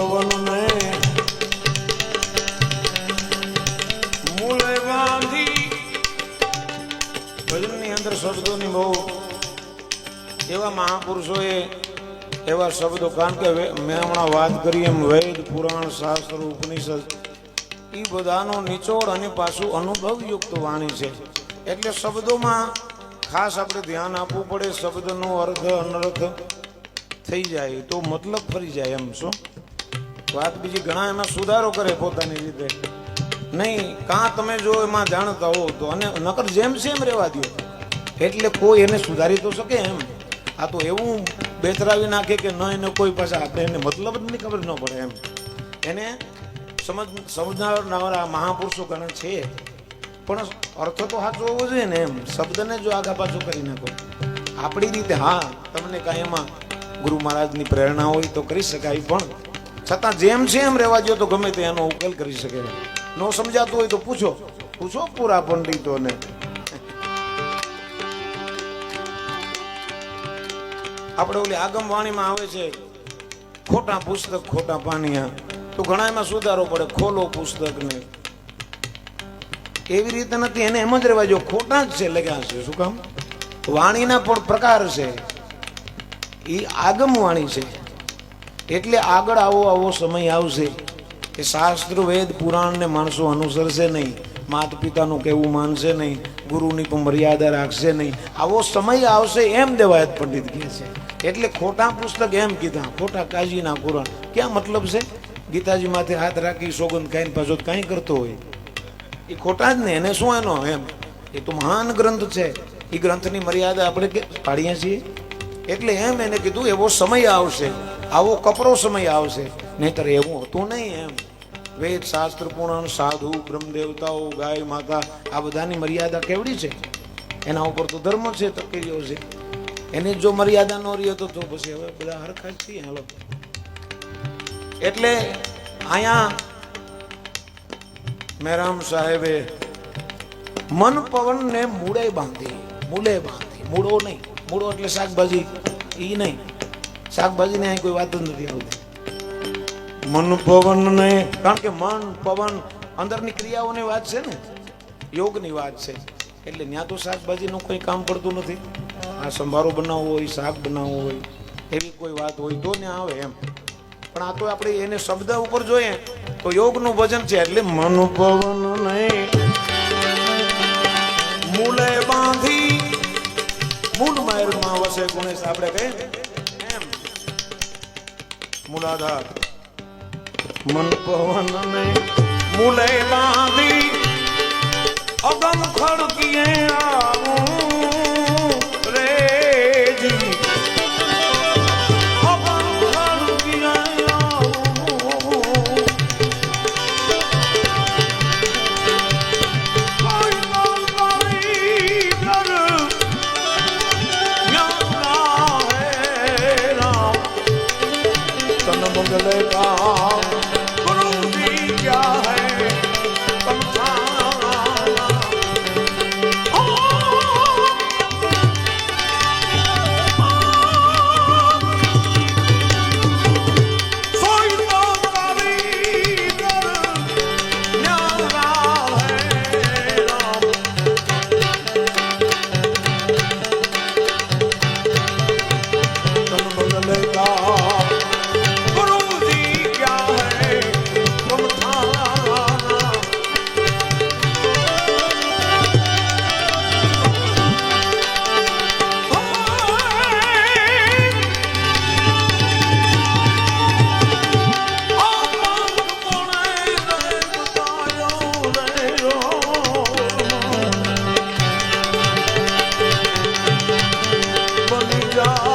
મન ને મૂળે બાંધી ભજનની અંદર શબ્દોની બહુ એવા મહાપુરુષોએ એવા શબ્દો, કારણ કે મેં હમણાં વાત કરી એમ વેદ, પુરાણ, શાસ્ત્ર, ઉપનિષદ એ બધાનો નિચોડ અને પાછું અનુભવયુક્ત વાણી છે. એટલે શબ્દોમાં ખાસ આપણે ધ્યાન આપવું પડે, શબ્દનો અર્થ અનર્થ થઈ જાય, તો મતલબ ફરી જાય એમ, શું? વાત બીજી ઘણા એમાં સુધારો કરે પોતાની રીતે. નહીં, કાં તમે જો એમાં જાણતા હો તો અને નકર જેમ સેમ રહેવા દો એટલે કોઈ એને સુધારી તો શકે એમ. આ તો એવું બેતરાવી નાખે કે ન એને કોઈ પાછા આપણે એને મતલબ જ નહીં ખબર ન પડે એમ. એને સમજ, સમજનારા મહાપુરુષો ઘણા છે. પણ અર્થ તો સાચો હોવો જોઈએ ને એમ. શબ્દને જો આગા પાછું કરી નાખો. આપણી રીતે હા, તમને કાંઈ એમાં ગુરુ મહારાજની પ્રેરણા હોય તો કરી શકાય, પણ છતાં જેમ છે એમ રહેવા દો તો ગમે તે એનો ઉકેલ કરી શકે ન સમજાતું હોય તો પૂછો. પૂછો પૂરા પંડિતોને. આપણે ઓલી આગમ વાણીમાં આવે છે, ખોટા પુસ્તક, ખોટા પાનિયા. તો ઘણા એમાં સુધારો પડે, ખોલો પુસ્તકને. એવી રીતે નથી, એને એમ જ રહેવા જો ખોટા જ છે, લખ્યા છે. શું કામ? વાણીના પણ પ્રકાર છે. એ આગમ વાણી છે. એટલે આગળ આવો આવો સમય આવશે. કે શાસ્ત્ર, વેદ, પુરાણને માણસો અનુસરશે નહીં. માતા પિતાનું કહેવું માનશે નહીં. ગુરુની પણ મર્યાદા રાખશે નહીં. આવો સમય આવશે એમ દેવાયત પંડિત કહે છે. એટલે ખોટા પુસ્તક એમ કીધા, ખોટા કાજીના પુરાણ ક્યાં મતલબ છે? ગીતાજી માથે હાથ રાખી, સોગંદ ખાઈને પાછો કાંઈ કરતો હોય. એ ખોટા જ ને, એને શું એનો એમ? એ તો મહાન ગ્રંથ છે. એ ગ્રંથની મર્યાદા આપણે પાડીએ છીએ. એટલે એમ એને કીધું, એવો સમય આવશે. આવો કપરો સમય આવશે. નહીતર એવું હતું નહીં એમ. વેદ શાસ્ત્ર પુરાણ, સાધુ બ્રહ્મ દેવતાઓ ગાય, માતા, આ બધાની મર્યાદા કેવડી છે? એના ઉપર તો ધર્મ છે તકેરીઓ છે. એની જો મર્યાદા ન રહી તો તો પછી હવે બધા હરખા છીએ, હાલો. એટલે અહીંયા મેરામ સાહેબે મન પવનને મૂળે બાંધી મૂળે બાંધી. મૂળો નહીં. મૂળો એટલે શાકભાજી. એ નહીં. શાકભાજી ને અહીં કોઈ વાત જ નથી આવતી મન પવન ને કારણ કે મન પવન અંદરની ક્રિયાઓની વાત છે ને યોગની વાત છે. એટલે ત્યાં તો શાકભાજીનું કોઈ કામ પડતું નથી. આ સંભારો બનાવવો હોય શાક બનાવવું હોય એવી કોઈ વાત હોય તો ત્યાં આવે એમ. પણ આ તો આપણે એને શબ્દ ઉપર જોઈએ તો યોગનું ભજન છે એટલે મન પવન નહીં. મૂલે બાંધી મૂળ માયરમાં વસે ગુણેશ. આપણે કહીએ મૂલાધાર. મન પવન ને મૂલે બાંધી અગમ ખડકીએ આવું. 야.